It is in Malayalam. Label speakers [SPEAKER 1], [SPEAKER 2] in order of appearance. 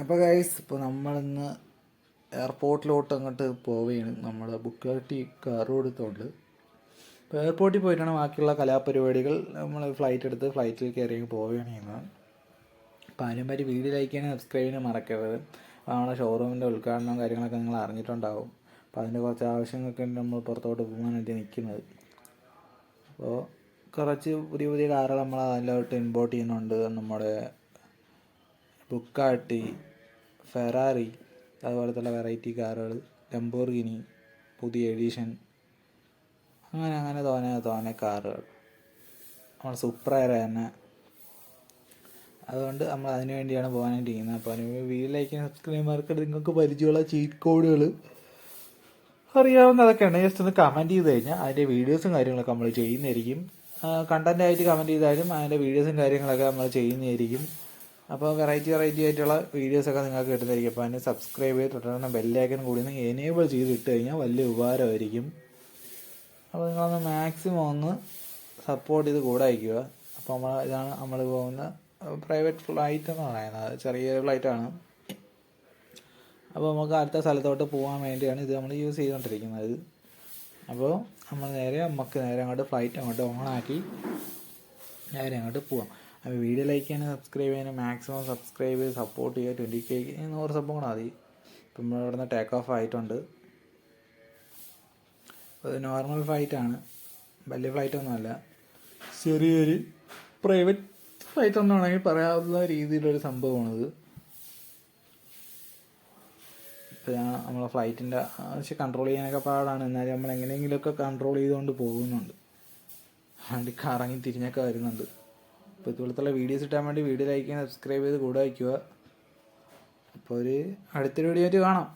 [SPEAKER 1] അപ്പോൾ ഗൈസ് ഇപ്പോൾ നമ്മളിന്ന് എയർപോർട്ടിലോട്ട് അങ്ങോട്ട് പോവുകയാണ് നമ്മൾ ബുക്ക് ബുക്കാട്ടി കാർ കൊടുത്തോണ്ട് ഇപ്പോൾ എയർപോർട്ടിൽ പോയിട്ടാണ് ബാക്കിയുള്ള കലാപരിപാടികൾ. നമ്മൾ ഫ്ലൈറ്റ് എടുത്ത് ഫ്ലൈറ്റിൽ കയറി പോവുകയാണ് ചെയ്യുന്നത് അപ്പോൾ അതിനും പറ്റി വീഡിയോ ലൈക്ക് ചെയ്യാനും സബ്സ്ക്രൈബ് ചെയ്യാനും മറക്കരുത്. നമ്മുടെ ഷോറൂമിന്റെ ഉദ്ഘാടനവും കാര്യങ്ങളൊക്കെ നിങ്ങൾ അറിഞ്ഞിട്ടുണ്ടാവും. അപ്പോൾ അതിന്റെ കുറച്ച് ആവശ്യങ്ങൾക്ക് ഉണ്ട് നമ്മൾ പുറത്തോട്ട് പോകാനായിട്ട് നിൽക്കുന്നത് അപ്പോൾ കുറച്ച് പുതിയ പുതിയ കാറുകൾ നമ്മൾ അതിലോട്ട് ഇമ്പോർട്ട് ചെയ്യുന്നുണ്ട്. നമ്മുടെ ബുക്കാട്ടി ഫെറാറി അതുപോലത്തുള്ള വെറൈറ്റി കാറുകൾ ലംബോർഗിനി പുതിയ എഡിഷൻ അങ്ങനെ അങ്ങനെ തോനെ തോനെ കാറുകൾ. നമ്മൾ സുപ്രയർ തന്നെ. അതുകൊണ്ട് നമ്മൾ അതിനു വേണ്ടിയാണ് പോകാനായിട്ടിരിക്കുന്നത് അപ്പോൾ അതിന് വീട്ടിലേക്ക് സബ്സ്ക്രൈബർക്ക് നിങ്ങൾക്ക് പരിചയമുള്ള ചീറ്റ് കോഡുകൾ അറിയാവുന്നതൊക്കെ ഉണ്ടെങ്കിൽ ജസ്റ്റ് ഒന്ന് കമന്റ് ചെയ്ത് കഴിഞ്ഞാൽ അതിന്റെ വീഡിയോസും കാര്യങ്ങളൊക്കെ നമ്മൾ ചെയ്യുന്നതായിരിക്കും. കണ്ടന്റ് ആയിട്ട് കമന്റ് ചെയ്താലും അതിന്റെ വീഡിയോസും കാര്യങ്ങളൊക്കെ നമ്മൾ ചെയ്യുന്നതായിരിക്കും. അപ്പോൾ വെറൈറ്റി വെറൈറ്റി ആയിട്ടുള്ള വീഡിയോസൊക്കെ നിങ്ങൾക്ക് കിട്ടുന്നതായിരിക്കും. അപ്പോൾ അതിന് സബ്സ്ക്രൈബ് ചെയ്ത് തുടർന്ന് ബെല്ലൈക്കൻ കൂടി ഒന്ന് എനേബിൾ ചെയ്ത് ഇട്ട് കഴിഞ്ഞാൽ വലിയ ഉപകാരമായിരിക്കും. അപ്പോൾ നിങ്ങളൊന്ന് മാക്സിമം ഒന്ന് സപ്പോർട്ട് ചെയ്ത് കൂടെ അയക്കുക. അപ്പോൾ നമ്മൾ ഇതാണ് നമ്മൾ പോകുന്ന പ്രൈവറ്റ് ഫ്ലൈറ്റ് എന്ന് പറയുന്നത്. ചെറിയ ഫ്ലൈറ്റാണ് അപ്പോൾ നമുക്ക് അടുത്ത സ്ഥലത്തോട്ട് പോകാൻ വേണ്ടിയാണ് ഇത് നമ്മൾ യൂസ് ചെയ്തുകൊണ്ടിരിക്കുന്നത്. അപ്പോൾ നമ്മൾ നേരെ നമുക്ക് നേരെ അങ്ങോട്ട് ഫ്ലൈറ്റ് അങ്ങോട്ട് ഓണാക്കി നേരെ അങ്ങോട്ട് പോവാം. അപ്പോൾ വീഡിയോ ലൈക്ക് ചെയ്യാനും സബ്സ്ക്രൈബ് ചെയ്യാനും മാക്സിമം സബ്സ്ക്രൈബ് ചെയ്ത് സപ്പോർട്ട് ചെയ്യുക ട്വന്റി കെ നൂറ് സംഭവം കൂടെ മതി. ഇപ്പം നമ്മൾ ഇവിടുന്ന് ടേക്ക് ഓഫ് ആയിട്ടുണ്ട്. അത് നോർമൽ ഫ്ലൈറ്റാണ് വലിയ ഫ്ലൈറ്റ് ഒന്നുമല്ല ചെറിയൊരു പ്രൈവറ്റ് ഫ്ലൈറ്റ് ഒന്നും ആണെങ്കിൽ പറയാവുന്ന രീതിയിലൊരു സംഭവമാണിത് ഇപ്പോൾ ഞാൻ നമ്മളെ ഫ്ലൈറ്റിന്റെ ആവശ്യം കൺട്രോൾ ചെയ്യാനൊക്കെ പാടാണ്. എന്നാലും നമ്മൾ എങ്ങനെയെങ്കിലുമൊക്കെ കൺട്രോൾ ചെയ്തുകൊണ്ട് പോകുന്നുണ്ട്. വണ്ടി കറങ്ങി തിരിഞ്ഞൊക്കെ വരുന്നുണ്ട്. അപ്പോൾ ഇതുപോലത്തുള്ള വീഡിയോസ് ഇട്ടാൻ വേണ്ടി വീഡിയോ ലൈക്ക് ചെയ്യാൻ സബ്സ്ക്രൈബ് ചെയ്ത് കൂടെ വയ്ക്കുക. അപ്പോൾ ഒരു അടുത്തൊരു വീഡിയോ ആയിട്ട് കാണാം.